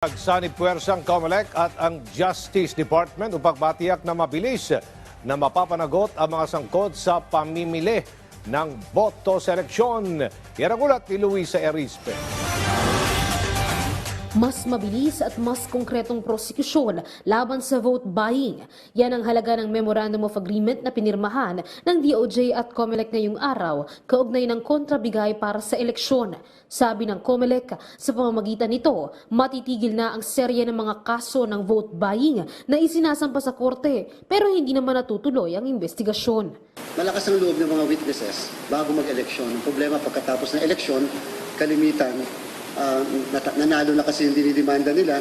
Nagsanib puwersang COMELEC at ang Justice Department upang matiyak na mabilis na mapapanagot ang mga sangkot sa pamimili ng boto sa eleksyon. Yan ang ulat ni Luisa Erispe. Mas mabilis at mas konkretong prosekusyon laban sa vote buying. Yan ang halaga ng Memorandum of Agreement na pinirmahan ng DOJ at COMELEC ngayong araw, kaugnay ng kontrabigay para sa eleksyon. Sabi ng COMELEC, sa pamamagitan nito, matitigil na ang serye ng mga kaso ng vote buying na isinasampa sa korte pero hindi naman natutuloy ang investigasyon. Malakas ang loob ng mga witnesses bago mag-eleksyon. Ang problema pagkatapos ng eleksyon, kalimitan, nata- nanalo na kasi yung dinidemanda nila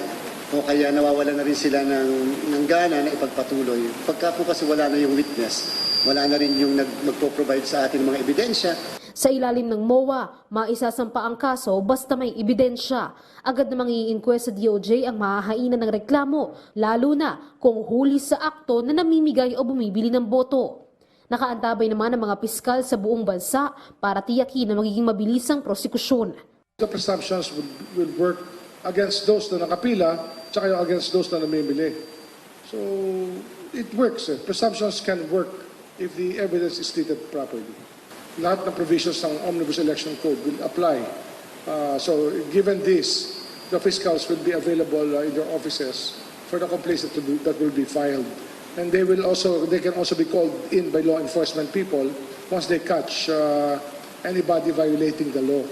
o kaya nawawala na rin sila ng, ng gana na ipagpatuloy. Pagka po kasi wala na yung witness, wala na rin yung nag, magpo-provide sa atin mga ebidensya, Sa ilalim ng MOA, maisasampa ang kaso basta may ebidensya. Agad na mangiinquest sa DOJ ang mahahainan ng reklamo, lalo na kung huli sa akto na namimigay o bumibili ng boto. Nakaantabay naman ang mga piskal sa buong bansa para tiyakin na magiging mabilis ang prosekusyon. The presumptions will work against those na nakapila, tsaka against those na namimili. So, it works. Eh. Presumptions can work if the evidence is stated properly. Lahat ng provisions ng Omnibus Election Code will apply. Uh, so, given this, the fiscals will be available uh, in their offices for the complaints that be, that will be filed. And they will also, they can also be called in by law enforcement people once they catch uh, anybody violating the law.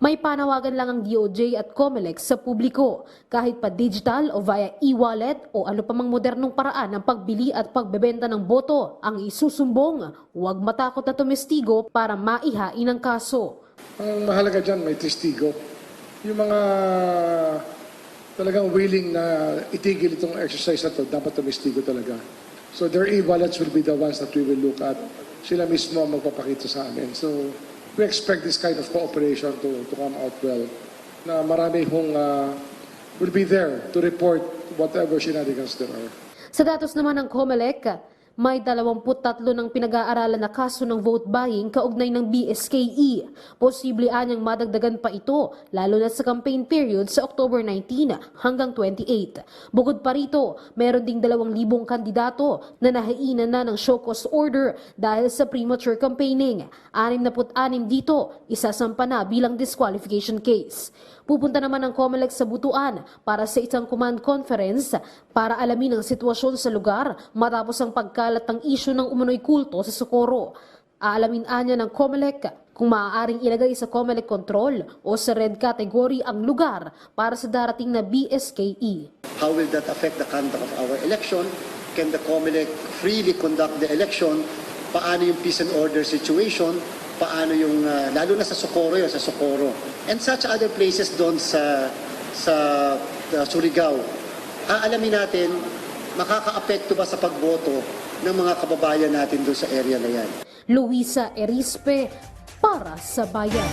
May panawagan lang ang DOJ at COMELEC sa publiko, kahit pa digital o via e-wallet o ano pa mang modernong paraan ng pagbili at pagbebenta ng boto ang isusumbong. Huwag matakot na tumestigo para maihain ang kaso. Ang mahalaga dyan, may testigo. Yung mga talagang willing na itigil itong exercise na to, dapat tumestigo talaga. So their e-wallets will be the ones that we will look at. Sila mismo ang magpapakita sa amin. So we expect this kind of cooperation to, to come out well. Na marami hong uh, will be there to report whatever shenanigans there are. Sa datos naman ng COMELEC, may 23 ng pinag-aaralan na kaso ng vote buying kaugnay ng BSKE. Posible anyang madagdagan pa ito, lalo na sa campaign period sa October 19 hanggang 28. Bukod pa rito, meron ding 2,000 kandidato na nahainan na ng show cause order dahil sa premature campaigning. 66 dito, isasampa na bilang disqualification case. Pupunta naman ang COMELEC sa Butuan para sa isang command conference para alamin ang sitwasyon sa lugar matapos ang pagkalat ng isyu ng umunoy kulto sa Socorro. Aalamin anya ng COMELEC kung maaaring ilagay sa COMELEC control o sa red category ang lugar para sa darating na BSKE. how will that affect the conduct of our election? Can the COMELEC freely conduct the election? Paano yung peace and order situation? Paano yung, uh, lalo na sa Socorro yun, sa Socorro. And such other places doon sa, sa uh, Surigao. Aalamin natin, makaka-apekto ba sa pagboto ng mga kababayan natin doon sa area na yan? Luisa Erispe para sa Bayan.